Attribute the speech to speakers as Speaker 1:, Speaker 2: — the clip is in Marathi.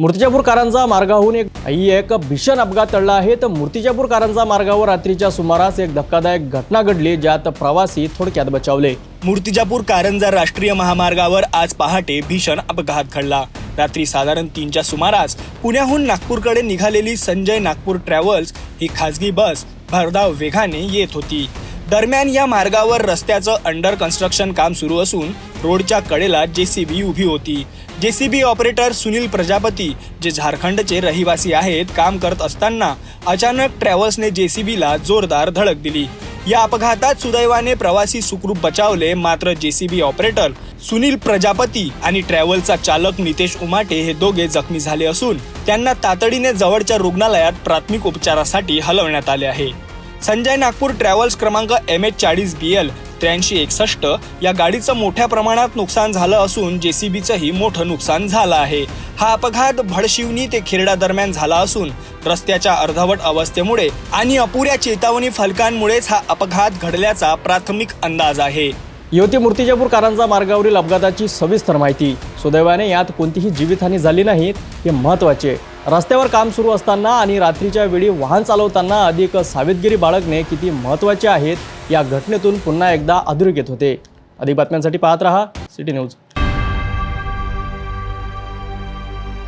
Speaker 1: मूर्तिजापूर कारंजा मार्गाहून एक ही एक भीषण अपघात टळला आहे. तर मूर्तिजापूर कारंजा मार्गावर रात्रीच्या सुमारास एक धक्कादायक घटना घडली ज्यात प्रवासी थोडक्यात बचावले.
Speaker 2: मूर्तिजापूर कारंजा राष्ट्रीय महामार्गावर आज पहाटे भीषण अपघात घडला. रात्री साधारण तीनच्या सुमारास पुण्याहून नागपूरकडे निघालेली संजय नागपूर ट्रॅव्हल्स ही खासगी बस भरधाव वेगाने येत होती. दरम्यान या मार्गावर रस्त्याचं अंडर कन्स्ट्रक्शन काम सुरू असून रोडच्या कडेला जेसीबी उभी होती. जेसीबी ऑपरेटर सुनील प्रजापती जे झारखंडचे रहिवासी आहेत काम करत असताना अचानक ट्रॅव्हल्सने जेसीबीला जोरदार धडक दिली. या अपघातात सुदैवाने प्रवासी सुखरूप बचावले मात्र जेसीबी ऑपरेटर सुनील प्रजापती आणि ट्रॅव्हलचा चालक नितेश उमाटे हे दोघे जखमी झाले असून त्यांना तातडीने जवळच्या रुग्णालयात प्राथमिक उपचारासाठी हलवण्यात आले आहे. संजय नागपूर ट्रॅव्हल्स क्रमांक एम एच चाळीस बी एल त्र्याऐंशी एकसष्ट या गाडीचं मोठ्या प्रमाणात नुकसान झालं असून जेसीबीचंही मोठं नुकसान झालं आहे. हा अपघात भडशिवनी ते खेरडा दरम्यान झाला असून रस्त्याच्या अर्धवट अवस्थेमुळे आणि अपुऱ्या चेतावणी फलकांमुळेच हा अपघात घडल्याचा प्राथमिक अंदाज आहे.
Speaker 1: युवती मूर्तिजापूर कारंजा मार्गावरील अपघाताची सविस्तर माहिती. सुदैवाने यात कोणतीही जीवितहानी झाली नाही हे महत्त्वाचे. रस्त्यावर काम सुरू असताना आणि रात्रीच्या वेळी वाहन चालवताना अधिक सावधगिरी बाळगणे किती महत्त्वाचे आहेत या घटनेतून पुन्हा एकदा अधोरेखित होते. अधिक बातम्यांसाठी पाहत रहा सिटी न्यूज.